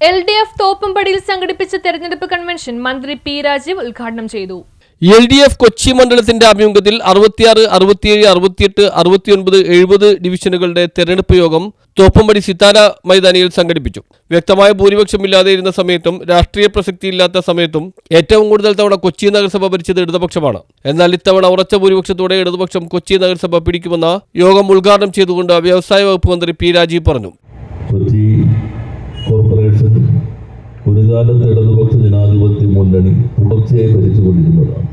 L D F തോപ്പുംപടിയിൽ സംഘടിപ്പിച്ച തെരഞ്ഞെടുപ്പ് convention മന്ത്രി പി രാജീവ് ഉദ്ഘാടനം ചെയ്തു. എൽ ഡി എഫ് കൊച്ചി മണ്ഡലത്തിന്റെ ആഭിമുഖ്യത്തിൽ അറുപത്തിയാറ് അറുപത്തിയേഴ് അറുപത്തിയെട്ട് അറുപത്തിയൊൻപത് എഴുപത് ഡിവിഷനുകളുടെ തെരഞ്ഞെടുപ്പ് യോഗം തോപ്പുംപടി സിത്താര മൈതാനിയിൽ സംഘടിപ്പിച്ചു. വ്യക്തമായ ഭൂരിപക്ഷമില്ലാതെ ഇരുന്ന സമയത്തും രാഷ്ട്രീയ പ്രസക്തി ഇല്ലാത്ത സമയത്തും ഏറ്റവും കൂടുതൽ തവണ കൊച്ചി നഗരസഭ ഭരിച്ചത് ഇടതുപക്ഷമാണ്. എന്നാൽ ഇത്തവണ ഉറച്ച ഭൂരിപക്ഷത്തോടെ ഇടതുപക്ഷം കൊച്ചി നഗരസഭ പിടിക്കുമെന്ന യോഗം ഉദ്ഘാടനം ചെയ്തുകൊണ്ട് വ്യവസായ വകുപ്പ് മന്ത്രി പി രാജീവ് പറഞ്ഞു കൊച്ചി കോർപ്പറേഷൻ ഒരു കാലത്ത് ഇടതുപക്ഷ ജനാധിപത്യ മുന്നണി തുടർച്ചയായി ഭരിച്ചുകൊണ്ടിരുന്നതാണ്.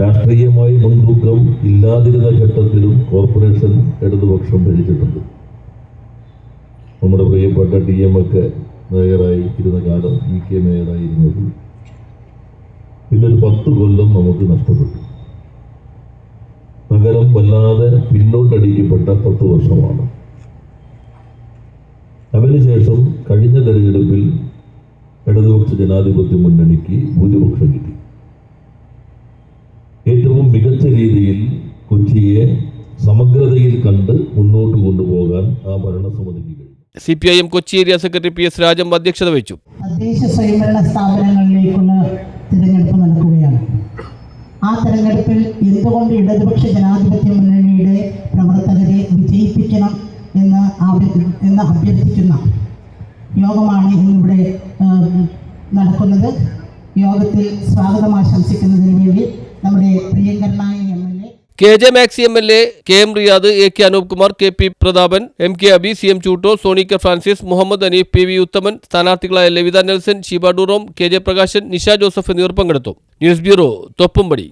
രാഷ്ട്രീയമായി മുൻതൂക്കം ഇല്ലാതിരുന്ന ഘട്ടത്തിലും കോർപ്പറേഷൻ ഇടതുപക്ഷം ഭരിച്ചിട്ടുണ്ട്. നമ്മുടെ പ്രിയപ്പെട്ട ടി എം ഒക്കെ മേയറായി ഇരുന്ന കാലം ഇ കെ മേയറായിരുന്നത് പിന്നൊരു പത്ത് കൊല്ലം നമുക്ക് നഷ്ടപ്പെട്ടു. നഗരം വല്ലാതെ പിന്നോട്ടടിക്കപ്പെട്ട പത്ത് വർഷമാണ്. അതിനുശേഷം കഴിഞ്ഞ തെരഞ്ഞെടുപ്പിൽ ഇടതുപക്ഷ ജനാധിപത്യ മുന്നണിക്ക് ഭൂരിപക്ഷം കിട്ടി. ഏറ്റവും മികച്ച രീതിയിൽ കൊച്ചിയെ സമഗ്രതയിൽ കണ്ട് മുന്നോട്ട് കൊണ്ടുപോകാൻ ആ ഭരണസമിതിക്ക് കഴിഞ്ഞു. C P I M Kochi area secretary P S Rajam അധ്യക്ഷത വഹിച്ചു. തദ്ദേശ സ്വയംഭരണ സ്ഥാപനങ്ങളിലേക്കുള്ള തിരഞ്ഞെടുപ്പ് നടക്കുകയാണ്. ആ തെരഞ്ഞെടുപ്പിൽ എന്തുകൊണ്ട് ഇടതുപക്ഷ ജനാധിപത്യ മുന്നണിയുടെ പ്രവർത്തകരെ വിജയിപ്പിക്കണം എന്ന് എന്ന് അഭ്യർത്ഥിക്കുന്ന യോഗമാണ് ഇന്നിവിടെ നടക്കുന്നത്. യോഗത്തിൽ സ്വാഗതം ആശംസിക്കുന്നതിന് വേണ്ടി നമ്മുടെ പ്രിയങ്കരനായ M L K J Maxi M L A K M Riyad A K Anoop Kumar K P Prathapan M K Abi C M ചൂട്ടോ Sony K Francis Muhammad Aneef P V Uthaman സ്ഥാനാർത്ഥികളായ Lavitha Nelson Sheeba ഡൂറോം K J Prakashan Nisha Joseph എന്നിവർ പങ്കെടുത്തു. News bureau Thoppumpady.